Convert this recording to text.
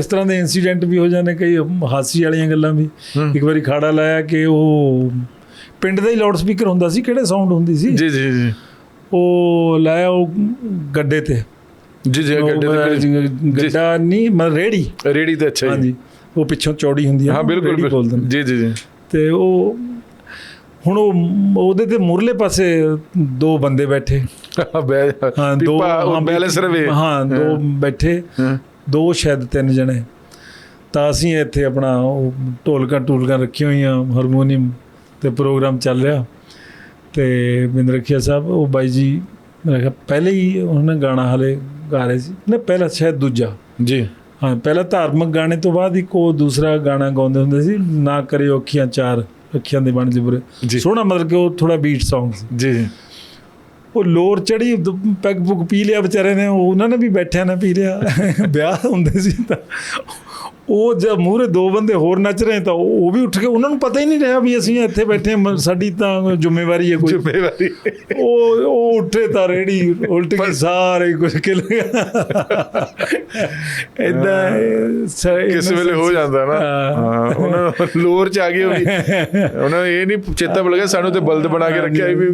ਇਸ ਤਰ੍ਹਾਂ ਦੇ ਇਨਸੀਡੈਂਟ ਵੀ ਹੋ ਜਾਂਦੇ ਕਈ ਹਾਸੀ ਵਾਲੀਆਂ ਗੱਲਾਂ ਵੀ। ਇੱਕ ਵਾਰੀ ਖਾੜਾ ਲਾਇਆ ਕਿ ਉਹ ਪਿੰਡ ਦਾ ਹੀ ਲਾਊਡ ਸਪੀਕਰ ਹੁੰਦਾ ਸੀ ਕਿਹੜੇ ਸਾਊਂਡ ਹੁੰਦੀ ਸੀ? ਜੀ ਜੀ ਜੀ। ਉਹ ਲਾਇਆ ਉਹ ਗੱਡੇ ਤੇ। ਜੀ ਜੀ ਗੱਡੇ ਤੇ ਗੱਡਾ ਨਹੀਂ ਮਤਲਬ ਰੇੜੀ। ਰੇੜੀ ਤੇ ਅੱਛਾ ਜੀ। ਹਾਂਜੀ ਉਹ ਪਿੱਛੋਂ ਚੌੜੀ ਹੁੰਦੀ ਹੈ ਹਾਂ ਬਿਲਕੁਲ ਜੀ ਜੀ ਜੀ। ਤੇ ਉਹ ਹੁਣ ਉਹ ਉਹਦੇ ਤੇ ਮੁਰਲੇ ਪਾਸੇ ਦੋ ਬੰਦੇ ਬੈਠੇ। ਹਾਂ ਦੋ ਪੀਪਾ, ਉਹ ਹਾਂ, ਦੋ ਬੈਠੇ। ਦੋ ਸ਼ਾਇਦ ਤਿੰਨ ਜਣੇ। ਤਾਂ ਅਸੀਂ ਇੱਥੇ ਆਪਣਾ ਉਹ ਢੋਲਕਾਂ ਢੋਲਕਾਂ ਰੱਖੀਆਂ ਹੋਈਆਂ ਹਾਰਮੋਨੀਅਮ ਤੇ ਪ੍ਰੋਗਰਾਮ ਚੱਲ ਰਿਹਾ। ਤੇ ਬਿੰਦਰ ਰਖੀਆ ਸਾਹਿਬ ਉਹ ਬਾਈ ਜੀ ਮੇਰਾ ਖਿਆਲ ਪਹਿਲੇ ਹੀ ਉਹਨਾਂ ਨੇ ਗਾਣਾ ਹਲੇ ਗਾ ਰਹੇ ਸੀ। ਨਾ ਪਹਿਲਾ ਸ਼ਾਇਦ ਦੂਜਾ। ਜੀ। ਹਾਂ ਪਹਿਲਾ ਧਾਰਮਿਕ ਗਾਣੇ ਤੋਂ ਬਾਅਦ ਇੱਕ ਉਹ ਦੂਸਰਾ ਗਾਣਾ ਗਾਉਂਦੇ ਹੁੰਦੇ ਸੀ ਨਾ ਕਰਿਓ ਅੱਖੀਆਂ ਚਾਰ ਅੱਖੀਆਂ ਦੇ ਬਣ ਜਬਰੇ। ਸੋਹਣਾ ਮਤਲਬ ਕਿ ਉਹ ਥੋੜਾ ਬੀਟ Song ਸੀ। ਜੀ ਜੀ। ਉਹ ਲੋਰ ਚੜੀ ਪੈਗ ਪੁਗ ਪੀ ਲਿਆ ਵਿਚਾਰੇ ਨੇ ਉਹ ਉਹਨਾਂ ਨੇ ਵੀ ਬੈਠਿਆ ਨਾ ਪੀ ਲਿਆ। ਵਿਆਹ ਹੁੰਦੇ ਸੀ ਤਾਂ। ਉਹ ਜਦ ਮੂਹਰੇ ਦੋ ਬੰਦੇ ਹੋਰ ਨੱਚ ਰਹੇ ਤਾਂ ਉਹ ਵੀ ਉੱਠ ਕੇ ਉਹਨਾਂ ਨੂੰ ਪਤਾ ਹੀ ਨਹੀਂ ਰਿਹਾ ਵੀ ਅਸੀਂ ਇੱਥੇ ਬੈਠੇ ਸਾਡੀ ਤਾਂ ਜ਼ਿੰਮੇਵਾਰੀ ਹੈ ਕੋਈ। ਜ਼ਿੰਮੇਵਾਰੀ। ਉਹ ਉਹ ਉੱਠੇ ਤਾਂ ਰੇੜੀ ਉਲਟ ਗਈ ਸਾਰੇ ਕੁਝ ਕਿਲ ਇਦਾਂ ਕਿਸ ਵੇਲੇ ਹੋ ਜਾਂਦਾ ਨਾ। ਉਹਨਾਂ ਲੋਰ ਚ ਆ ਗਏ ਉਹ ਵੀ ਉਹਨਾਂ ਨੂੰ ਇਹ ਨਹੀਂ ਚੇਤਾ ਭੁੱਲ ਗਿਆ ਸਾਨੂੰ ਤੇ ਬਲਦ ਬਣਾ ਕੇ ਰੱਖਿਆ ਵੀ